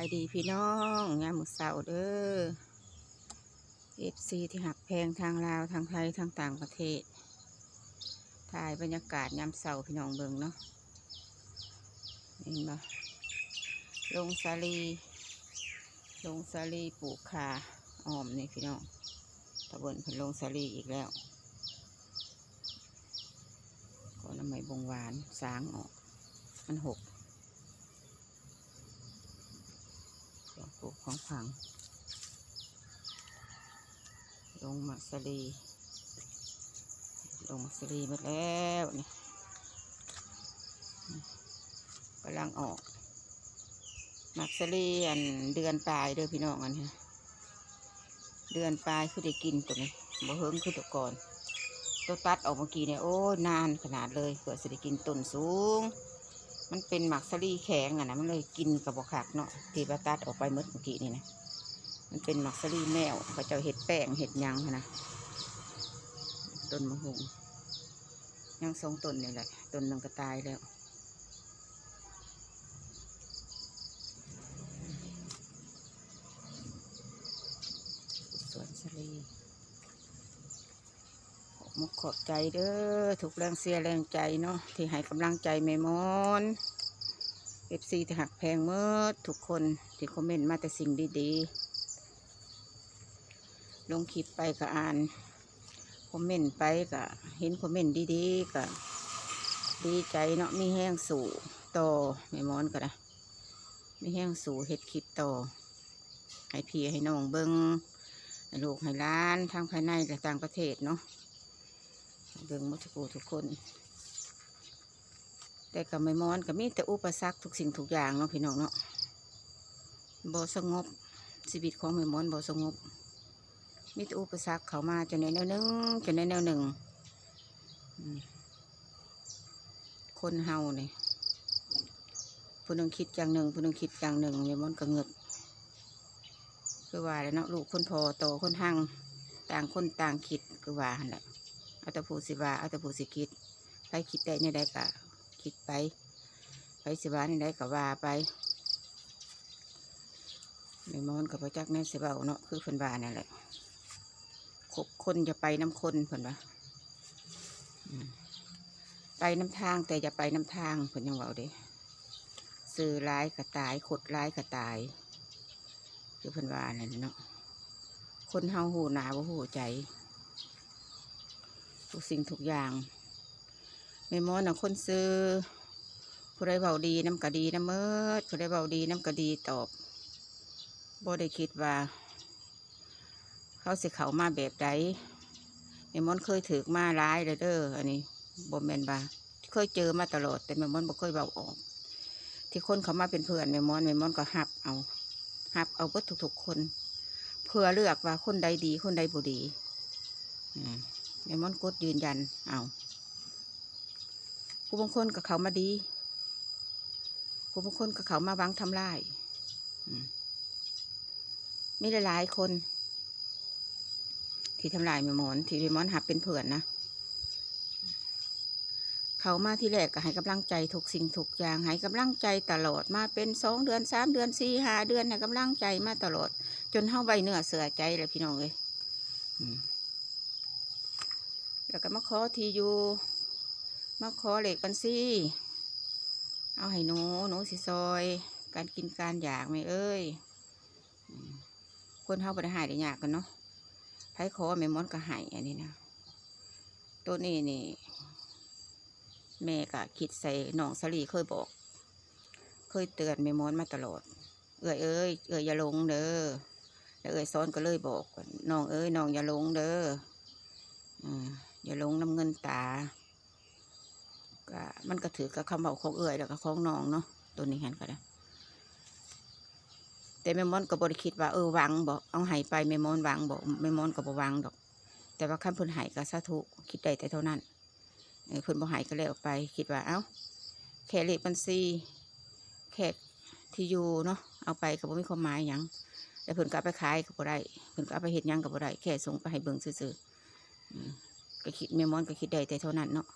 ายดีพี่น้องงามมือเสาเด้อเอฟซีที่หักแพงทางลาวทางไทยทางต่างประเทศ ถ่ายบรรยากาศยามเสาพี่น้องเบิงเนาะเห็นปะลงสาลี ลงสาลีปลูกขาอ้อมนี่พี่น้องตะบนเพิ่นลงสาลีอีกแล้วก็น้ำไม้บงหวานสางออก มันหก ของผัง ลงมักสลีลงมักสลีหมดแล้วนี่กำลังออกมักสลีอันเดือนปลายเด้อพี่น้องอันนี้เดือนปลายคือได้กินตัวนี้บ่เฮิงคือตัวก่อนตัวตัดออกเมื่อกี้เนี่ยโอ้ยนานขนาดเลยเผื่อจะได้กินต้นสูง มันเป็นหมักสลีแข็งอะนะมันเลยกินกับบกขักเนาะทีบาตัดออกไปเมื่อเมื่อกี้นี่นะมันเป็นหมักสลีแมวเขาเจะเห็ดแป้งเห็ดยังนะต้นมะฮุงยังทรงต้นนี่แหละต้นหนึงก็ตายแล้วสวนสลีขอบ มุกขอบใจเด้อถูกแรงเสียแรงใจเนาะที่ให้กำลังใจแม่มอนเอฟซีที่หักแพงเมื่อทุกคนที่คอมเมนต์มาแต่สิ่งดีๆ ลงคลิปไปก็อ่านคอมเมนต์ไปก็เห็นคอมเมนต์ดีๆก็ดีใจเนาะมีแห้งสู่ต่อแม่มอนก็นะมีแห้งสู่เห็ดคลิปต่อให้พี่ให้น้องเบิงให้ลูกให้หล้านทั้งภายในและต่างประเทศเนาะ เบิงมดทุกูทุกคน แต่กับไม่มอนก็มีแต่อุปสรรคทุกสิ่งทุกอย่างเนาะพี่น้องเนาะบ่สงบชีวิตของไม่มอนบ่สงบ มีแต่อุปสรรคเขามาจนในแนวหนึ่งจนในแนวหนึ่งคนเฮาเนี่ยผู้หนึงคิดอย่างหนึ่งผู้หนึงคิดอย่างหนึ่งไม่มอนก็เงึดคือว่าแล้วเนาะลูกคนพอโตคนหั่งต่างคนต่างคิดคือว่าหั่นแหละ อาต่ผู้สิวาเอาต่ผู้สิคิด ไปคิดได้เนี่ยได้ก็คิดไป ไปสิวาเนี่ยได้ก็ว่าไปไม่มอนกับพระจักแน่สิเบาเนาะคือเพิ่นว่านั่นแหละคบคนจะไปน้ำคนเพิ่นว่าไปน้ำทางแต่อย่าไปน้ำทางเพิ่นยังเว่าเด้ซื้อร้ายก็ตายขดร้ายก็ตาย คือเพิ่นว่านั่นเนาะคนเฮาหูหนาบ่หูใจ ทุกสิ่งทุกอย่างแม่มอนน่ะคนซื้อ ผู้ใดเบาดีน้ำกะดีน้ำเมิดผู้ใดเบาดีน้ำกะดีตอบบ่ได้คิดว่า เขาสิเขามาแบบใดแม่มอนเคยถือมาร้ายเลยเด้ออันนี้บ่แมนบาเคยเจอมาตลอด แต่แม่มอนบ่เคยเบาออก ที่คนเขามาเป็นเพื่อนแม่มอนแม่มอนก็หับเอาหับเอาเบิดทุกๆคน เพื่อเลือกว่าคนใดดีคนใดบ่ดี อืม แม่มอนกดยืนยัน เอาผู้บางคนกับเขามาดี ผู้บางคนกับเขามาวังทำลายมีหลายๆคน ที่ทำลายแม่มอน ที่แม่มอนหับเป็นเพื่อนนะ เขามาที่แรกก็ให้กำลังใจทุกสิ่งทุกอย่าง ให้กำลังใจตลอดมาเป็นสองเดือนสามเดือนสี่ห้าเดือนให้กำลังใจมาตลอด จนเท่าใบเนื้อเสือใจเลยพี่น้องเลยอืม แล้วก็มาขอทีอยู่มาขอเหล็กบัญชีเอาให้หนูหนูสิซอย การกินการอยากไหมเอ้ยคนเท่าบริหารได้ยากกันเนาะไผขอแม่มอนก็ให้อันนี้นะตัวนี้นี่แม่ก็คิดใส่น้องสลีเคยบอก เคยเตือนแม่มอนมาตลอด เอ้ยเอ้ยเอ้ยอย่าลงเด้อแล้วเอ้ยซ้อนก็เลยบอกน้องเอ้ยน้องอย่าลงเด้ออืม อย่าลงน้ำเงินตาก็มันก็ถือกับคำบอกของเอ้ยแล้วก็ของน้องเนาะตัวนี้เห็นก็ได้แต่แม่มอนก็บบริคิดว่าเออหวังบอกเอาหายไปแม่มอนหวังบอกแม่มอนก็บ่หวังดอก แต่ว่าขั้นเพิ่นหายก็สาธุคิดได้แต่เท่านั้นเออพิ่นบ่หายก็แล้วไป คิดว่าเอ้าแค่เลขบัญชีแค่ที่อยู่เนาะเอาไปก็บ่มีความหมายหยังแล้วเพิ่นก็ไปขายก็บ่ได้เพิ่นก็ไปเฮ็ดหยังก็บ่ได้แค่ส่งไปให้เบิ่งซื่อๆ ก็คิดแม่มอนก็คิดได้แต่เท่านั้นเนาะ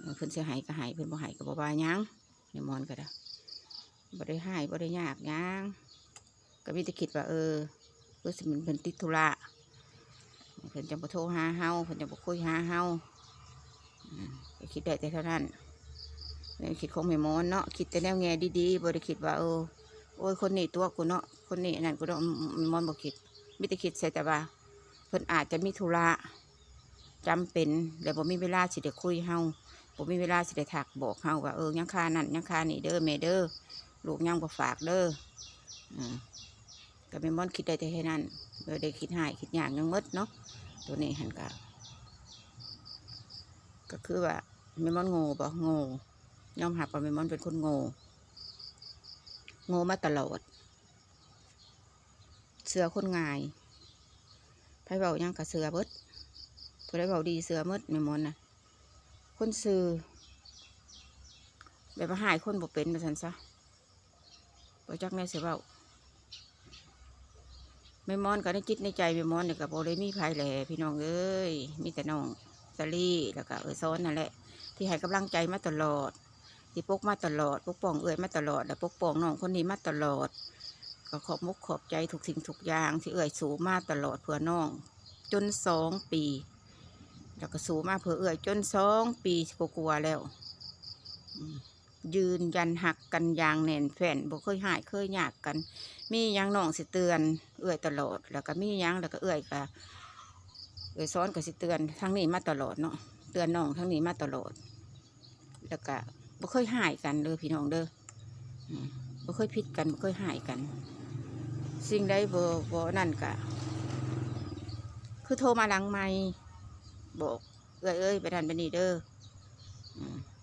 เออเพิ่นสิใหายก็หายเพิ่นบ่หายก็บ่ว่ายังแม่มอนก็ได้บ่ได้ให้บ่ได้ยากยังก็มีแต่คิดว่าเออเพื่อสิมันเป็นติดธุระเพิ่นจะบ่โทรหาเฮาเพิ่นจะบ่คุยหาเฮาก็คิดได้แต่เท่านั้นในคิดของแม่หมอนเนาะคิดแต่แนวแง่ดีๆบ่ได้คิดว่าเออโอ้ยคนนี้ตัวกูเนาะคนนี้นั่นกูเนาะอืมมแม่หมอนบ่คิดมีแต่คิดใส่แต่ว่าเพิ่นอาจจะมีธุระ จำเป็นแล้วบ่มีเวลาสิได้คุยเฮาบ่มีเวลาสิได้ถักบอกเฮาว่าเออยังคานั่นยังคานี่เด้อแม่เด้อลูกยังบ่ฝากเด้ออืมก็แม่มอนคิดได้แต่แค่นั้นบ่ได้คิดหายคิดยากยังมดเนาะตัวนี้หันก็ก็คือว่าแม่มอนโง่บ่โง่ยอมรับว่าแม่มอนเป็นคนโง่โง่มาตลอด เสือคนง่ายไผเบายังกับเสือเบิด ผู้ใดเบาดีเสือหมดแม่มนนะคนซื้อแบบว่าหายคนบ่เป็นมาสันซะบ่จักแน่เสือเบาแม่มอนก็ในจิตในใจแม่มอนเนี่ยกับโบเลยมีภัยแหล่พี่น้องเอ้ยมีแต่น้องสลี่แล้วก็เออซ้อนนั่นแหละ ที่ให้กำลังใจมาตลอด ที่ปกมาตลอดปกป้องเอ้ยมาตลอด และปกป้องน้องคนนี้มาตลอด ก็ขอบมุกขอบใจทุกสิ่งทุกอย่างที่เอ่ยสูมาตลอดเพื่อน้อง จนสองปี แล้วก็สูมาเพื่อเอ่ยจนสองปีกกลัวแล้ว ยืนยันหักกันยางแน่นแฟนบ่เคยหายเคยหยากกัน มียังน้องสิเตือน เอ่ยตลอด แล้วก็มียังแล้วก็เอ่ยก็เอ่ยซ้อนก็สิเตือนทั้งนี้มาตลอดเนาะเตือนน้องทั้งนี้มาตลอด แล้วก็บ่เคยหายกันเลยพี่น้องเด้อบ่เคยพิดกันบ่เคยหายกัน สิ่งใดบ่บ่นั่นกะ คือโทรมาหลังไม่ บอกเอ้ยเอ้ยไปนั่นไปนี่เด้อ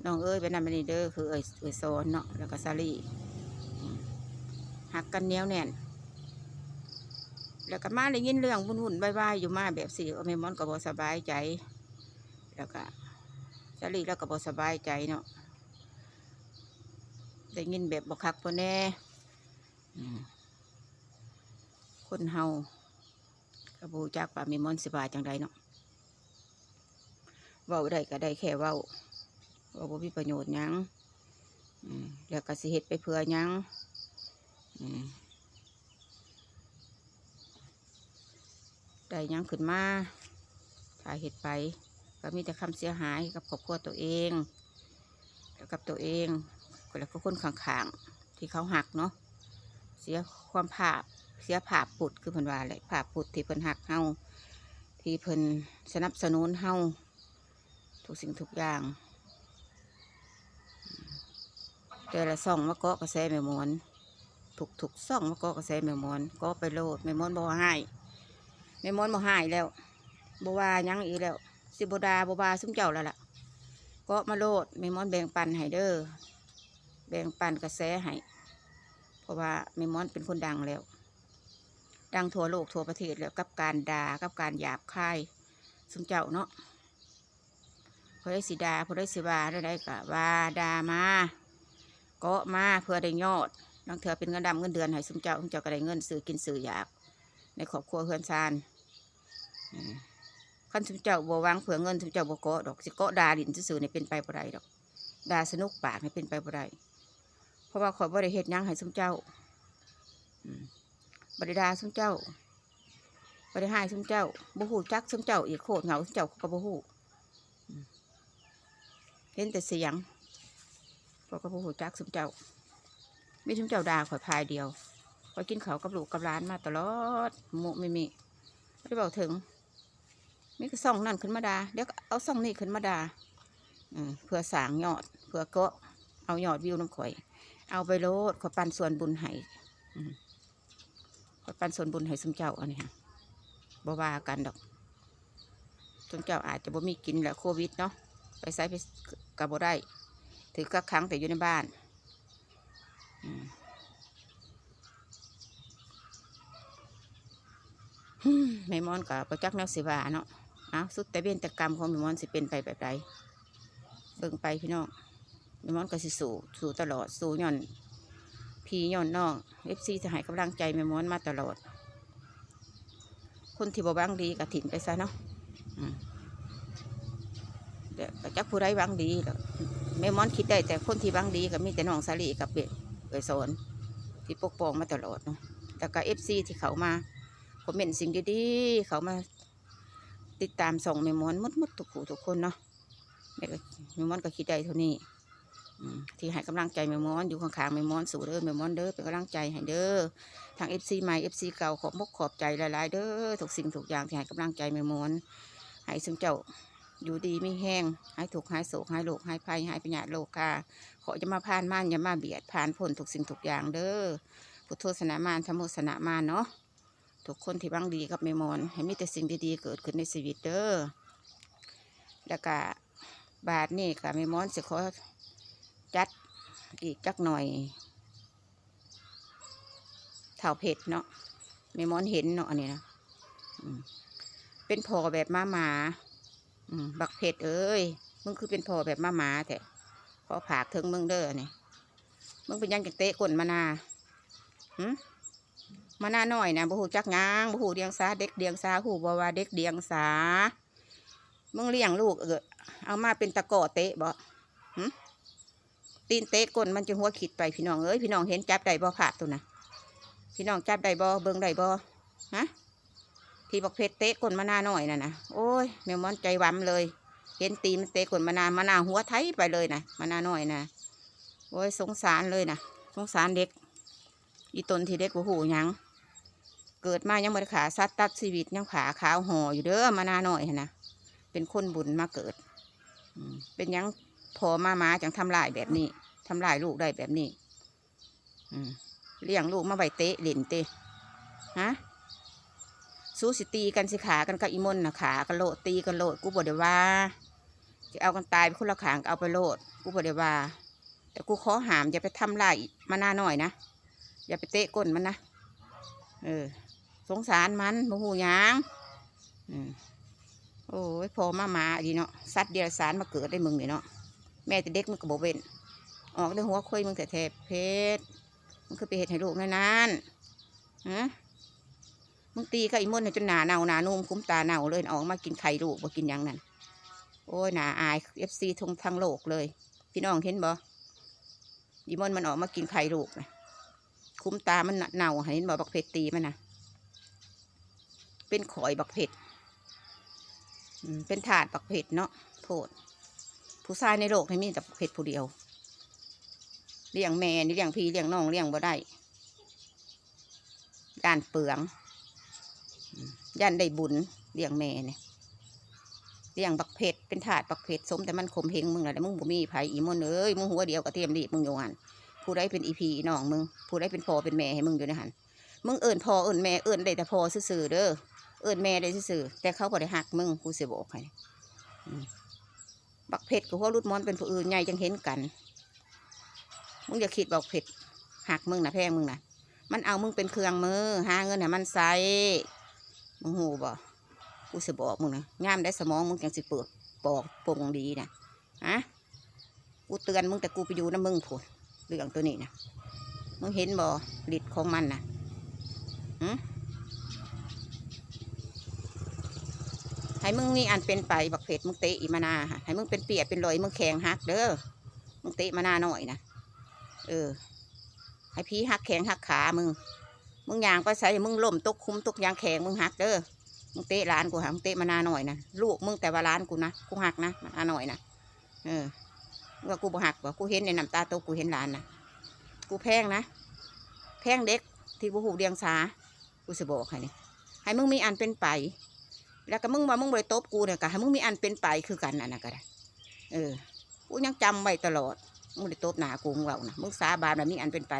น้องเอ้ยไปนั่นไปนี่เด้อคือเอ้ยเอ้ยโซนเนาะแล้วก็ซาลีหักกันเนี้ยวแน่นแล้วก็มาได้ยินเรื่องวุ่นวุ่นๆวายๆอยู่มาแบบสี่เมมอนก็บอสบายใจ แล้วก็ซาลีแล้วก็บอสบายใจเนาะได้ยินแบบบกคักปแน่คนเฮากระบูจักป่ามีมนสิบาจังใดเนาะ เว้าได้ก็ได้แค่เว้าเว่าบ่มีประโยชน์ยังแล้วก็สิเฮ็ดไปเพื่อยังได้ยังขึ้นมาถ้าเฮ็ดไป ก็มีแต่คำเสียหายกับครอบครัวตัวเองแล้วกับตัวเองแล้วก็คนข้างๆที่เขาหักเนาะเสียความภาพเสียภาพปุดคือเพิ่นว่าแหละภาพปุดที่เพิ่นหักเฮาที่เพิ่นสนับสนุนเฮา ทุกสิ่งทุกอย่าง แต่ละซ่องมาเกาะกระแสแม่มวนถูกถูกๆซ่องมาเกาะกระแสแม่มวนก็ไปโลดแม่มวนบ่ให้แม่มวนบ่ให้แล้วบ่ว่ายังอีกแล้ว สิบดาบ่บาซุ่มเจ้าแล้วล่ะกาะมาโลดแม่มวนแบ่งปันให้เด้อแบ่งปันกระแสให้เพราะว่าแม่มอนเป็นคนดังแล้ว ดังทั่วโลกทั่วประเทศแล้วกับการด่ากับการหยาบคายสุ้มเจ้าเนาะ พอได้สิดาพอได้สิว่าได้ได้กะว่าดามาเกาะมาเพื่อได้ยอดนังเถื่อเป็นเงินดำเงินเดือนให้สุมเจ้าสุมเจ้าก็ได้เงินซื้อกินซื้ออยาก ในครอบครัวเฮือนซานอืมคันสุมเจ้าบ่วางเผื่อเงินสุมเจ้าบ่เกาะดอกสิเกาะดาดินซื่อเนี่ยเป็นไปบ่ได้ดอกดาสนุกปากเนี่ยเป็นไปบ่ได้เพราะว่าขอยบ่ได้เฮ็ดยังให้สุมเจ้าบริดาซุมเจ้าบริหายซุมเจ้าบ่หูจักซุมเจ้าอีกโคตรเหงาซุมเจ้าก็บ่หู เห็นแต่เสียงเขาก็บ่หูจักซุมเจ้าไมีซุมเจ้าด่าข่อยพายเดียวข่อยกินเขากับลูกกับร้านมาตลอดหมุไม่มีไม่ได้บอกถึงมีก็ส่องนั่นขึ้นมาดาเดี๋ยวเอาส่องนี่ขึ้นมาดาอืเพื่อสางยอดเพื่อเกาะเอายอดวิวน้ำข่อย เอาไปโลดขอยปันส่วนบุญให้ขอยปันส่วนบุญให้สมเจ้าอันนี้ค่ะบ่ว่ากันดอกสมเจ้าอาจจะบ่มีกินแหละโควิดเนาะ ไปใส่ไปกับบได้ ถือกักขังแต่อยู่ในบ้านอืมฮึ่มแม่มอนกับประจักษ์แนวสิวาเนาะเอาสุดแต่เบี้ยนแต่กรรมของแม่มอนสิเป็นไปแบบใดเบิ่งไปพี่น้องแม่มอนก็สิสู้สู้ตลอดสู้ย่อนพี่ย่อนน้องเอฟซีจะให้กำลังใจแม่ม้วนมาตลอด คนที่บ่บังดีก็ถิ่นไปซะเนาะ เดี๋ยวก็จักผู้ใดบังดีแล้วแม่ม้อนคิดได้แต่คนที่บังดีก็มีแต่น้องสาลีกับเบเอยสอนที่ปกป้องมาตลอดเนาะแต่ก็เอฟซีที่เขามาคอมเมนต์สิ่งดีๆเขามาติดตามส่งแม่มอนหมดหมดทุกผู้ทุกคนเนาะแม่ก็แม่มอนก็คิดได้เท่านี้ที่ให้กำลังใจแม่มอนอยู่ข้างๆแม่มอนสู่เด้อแม่มอนเด้อเป็นกำลังใจให้เด้อทางเอฟซีใหม่เอฟซีเก่าขอบมกขอบใจหลายๆเด้อทุกสิ่งทุกอย่างที่ให้กำลังใจแม่มอนให้ซึ่งเจ้า อยู่ดีไม่แห้งให้ถูกหายโศกหายโรคหายภัยหายปัญญาโลกาขอจะมาผ่านม่านอย่ามาเบียดผ่านพ้นทุกสิ่งทุกอย่างเด้อพุทโธสนามานธรรมสนามานเนาะทุกคนที่บังดีกับเมมอนให้มีแต่สิ่งดีๆเกิดขึ้นในชีวิตเด้อแล้วก็บาทนี่ค่ะเมมอนสิขอจัดอีกจักหน่อยเท่าเผ็ดเนาะเมมอนเห็นเนาะอันนี้นะเป็นพอแบบมาหมา บักเผ็ดเอ้ย มึงคือเป็นพอแบบมาหมาแต่ขอผากถึงมึงเด้อเนี่ยมึงเป็นยังจังเตะก้นมานาหึมานาหน่อยนะบ่หูจักงางบ่หูเดียงสาเด็กเดียงสาหูบ่ว่าเด็กเดียงสา มึงเลี้ยงลูกเออเอามาเป็นตะกอเตะบ่หึตีนเตะก้นมันจะหัวขิดไปพี่น้องเอ้ยพี่น้องเห็นจับได้บ่ผากตัวนะพี่น้องจับได้บ่เบิ่งได้บ่ฮะ ที่บอกเพชรเตะก้นมานาหน่อยน่ะนะโอ้ยแมวมอนใจวำเลย เห็นตีมันเตะขนมานามานาหัวไทยไปเลยนะมานาวน้อยนะโอ้ยสงสารเลยนะสงสารเด็ก อีตนที่เด็กกูหูหยังเกิดมายังบริขาสัตว์ตัดชีวิตยังขาขาวห่ออยู่เด้อมานาวน้อยนะเป็นคนบุญมาเกิดเป็นยังพอมามาจังทำลายแบบนี้ทำลายลูกได้แบบนี้เลี้ยงลูกมาไว้เตะเล่นเตะฮะ สู้สิตีกันสิขากันกับอีมนนะขากันโลดตีกันโลดกูบอกเดี๋ยวว่าจะเอากันตายไปคนละขางเอาไปโลดกูบอกเดี๋ยวว่า แต่กูขอหามอย่าไปทำลายมานาหน่อยนะอย่าไปเตะก้นมันนะเออ สงสารมันโมหูหยังอืมโอ้ยพอมามาดีเนาะสัตว์เดรัจฉานมาเกิดได้มึงนี่เนาะแม่แต่เด็กมึงก็บอกเวนออกได้หัวคุยมึงแต่แทบเพชรมึงคือไปเหตุให้ลูกนั่นนั่นฮะ มึงตีกับอีมนต์น่ะจนหนาเน่าหนานุ่มคุ้มตาเน่าเลยออกมากินไข่ลูกบ่กินยังนั่นโอ้ยหนาอายเอฟซีทงทั้งโลกเลย พี่น้องเห็นบ่อีมนมันออกมากินไข่ลูกนะคุ้มตามันเน่าเห็นบ่บักเผ็ดตีมันนะเป็นข่อยบักเผ็ดเป็นถาดบักเผ็ดเนาะโทษผู้ชายในโลกให้มีแต่บักเผ็ดผู้เดียวเลี้ยงแม่เลี้ยงพี่เลี้ยงน้องเลี้ยงบ่ได้ด้านเปลือง ยันได้บุญเลี้ยงแม่เนี่ยเลี้ยงบักเพชรเป็นถาดบักเพชรสมแต่มันขมเหงมึงอะไรมึงบ่มีไผอีมอนเอ้ยมึงหัวเดียวกับเทียมรีบมึงอยู่หันผู้ใดเป็นอีพีน้องมึงผู้ใดเป็นพ่อเป็นแม่ให้มึงอยู่ในหันมึงเอิ่นพ่อเอิ่นแม่เอิ่นได้แต่พ่อซื่อๆเด้อเอิ่นแม่ได้ซื่อแต่เขาบ่ได้หักมึงกูเสียบอกให้บักเพชรกับหัวรุดมอนเป็นผู้อื่นใหญ่จังเห็นกันมึงอย่าคิดบักเพชรหักมึงนะแพงมึงนะมันเอามึงเป็นเครื่องมือหาเงินให้มันใส่ มึงหูบ่กูสิบอกมึงนะงามได้สมองมึงจังสิเปิดปอกปงดีนะฮะกูเตือนมึงแต่กูไปอยู่นะมึงพูดเรื่องตัวนี้นะมึงเห็นบ่ฤทธิ์ของมันนะหืมให้มึงนี่อันเป็นไปบักเพชรมึงเตะอีมานาค่ะให้มึงเป็นเปียเป็นรอยมึงแข็งหักเด้อมึงเตะมานาหน่อยนะเออให้พี่หักแข็งหักขามึง มึงยางไปใส่มึงล่มตกคุ้มตกยางแข็งมึงหักเด้อมึงเตะร้านกูหามึงเตะมานาหน่อยนะลูกมึงแต่ว่าร้านกูนะกูหักนะมานาหน่อยนะเออว่ากูบ่หักว่ากูเห็นในน้ำตาโตกูเห็นร้านนะกูแพงนะแพงเด็กที่บูหูเดียงสากูจะบอกให้นี่ให้มึงมีอันเป็นไป แล้วก็มึงว่ามึงบริตบกูเนี่ยก็ให้มึงมีอันเป็นไปคือกันอันนั้นก็ได้เออกูยังจำไว้ตลอด มึงบริตบหนากูมึงเรานะมึงสาบานแบบมีอันเป็นไป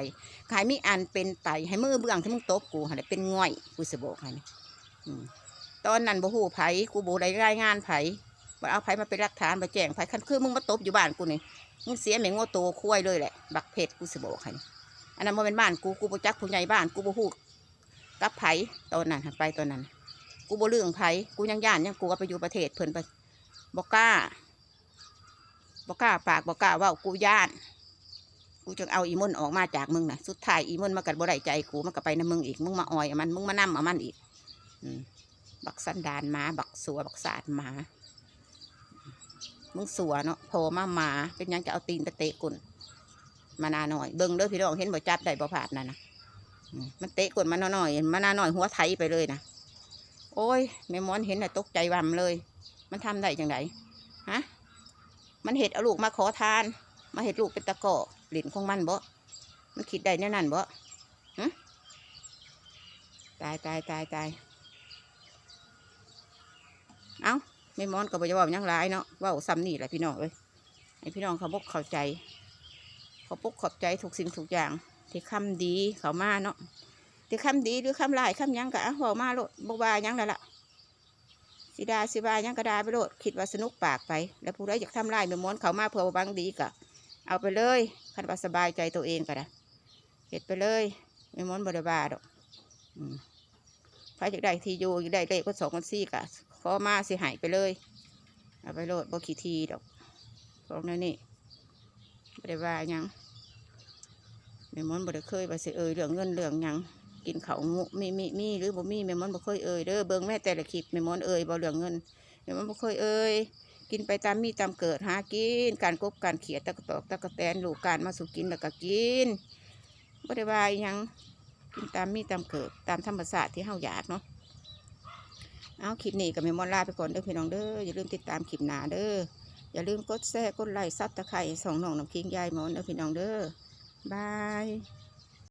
ขายมีอันเป็นไป ให้มือเบื้องที่มึงตบกูให้เป็นง่อยกูสบอกให้ตอนนั้นบ่ฮู้ไผกูบ่ได้รายงานไผบ่เอาไผมาเป็นหลักฐานมาแจ้งไผคันคือมึงมาตบอยู่บ้านกูนี่มึงเสียแม่งโง่โตคุ้ยเลยแหละ บักเพชรกูสบอกให้อันนั้นบ่เป็นบ้านกูกูบ่จักผู้ใหญ่บ้านกูบ่ฮู้กับไผตอนนั้นหันไปตอนนั้น กูบ่เรื่องไผกูยังย่านยังกูก็ไปอยู่ประเทศเพิ่นไปบ่กล้า บ่กล้าปากบ่กล้าว้ากูย่าน กูจะเอาอีมุนออกมาจากมึงนะสุดท้ายอีมุนมากัดบ่ได้ใจกูมันก็ไปนะมึงอีก มึงมาอ่อยมัน มึงมานั่มอามันอีกอบักสันดานหมา บักสัว บักสาดหมา มึงสัวเนาะโผล่มาหมา เป็นยังจะเอาตีนไปเตะกุนมานาหน่อย เบิ่งเด้อพี่น้องเห็นบ่จับได้บ่ผาดนั่นนะมันเตะกดมันหน่อยมันาหน่อยหัวไถไปเลยนะโอ้ยแม่มอนเห็นน่ะตกใจวำเลย มันทำได้จังไดฮะ มันเห็ดเอาลูกมาขอทาน มาเห็ดลูกเป็นตะกอหลินของมันบ่ มันคิดได้แน่นั่นบ่ฮะตายตายตายตายเอ้าแม่มอนก็บ่จะว่าหยังหลายเนาะว่าซ้ำนี่แหละพี่น้องเอ้ยให้พี่น้องเขาบกเข้าใจ เขาปกขอบใจทุกสิ่งทุกอย่างที่คำดีเขามาเนาะที่คำดีหรือคำลายคำหยังกะว่ามาโลดบวายังแล้วล่ะ สิดาสิบายังกระดาไปโลดคิดว่าสนุกปากไป แล้วผู้ใดอยากทำลายแม่ม้วนเขามาเพื่อหวังดีกะเอาไปเลยคันว่าสบายใจตัวเองก็ได้เห็ดไปเลยแม่ม้วนบริบาดอกอืมใครอยากได้ทีอยู่อยากได้เลขก็สองคนสี่กะขอมาสิหายไปเลยเอาไปโลดบ่ขี้ทีดอกพวกนั้นนี่บริบาหยังแม่มอนบ่ได้เคยว่าสิเอ่ยเรื่องเงินเรื่องยัง กินเขาวงูมีมีมีหรือบ่มีแม่มอนบ่เคยเอ่ยเด้อเบิ่งแม่แต่ละคลิปแม่มอนเอ่ยบ่เรื่องเงินแม่มอนบ่เคยเอ่ยกินไปตามมีตามเกิดหากิน การกบการเขียดตะกตอกตะกะแตนลูกการมาสู่กินแล้วก็กินบ่ได้ว่าอิหยังกินตามมีตามเกิดตามธรรมชาติที่เฮาอยากเนาะเอาคลิปนี้กับแม่มอนลาไปก่อนเด้อพี่น้องเด้ออย่าลืมติดตามคลิปหน้าเด้ออย่าลืมกดแชร์กดไลค์ซับตะไคร้สองน้องน้ำคิงยายมอนเด้อพี่น้องเด้อบาย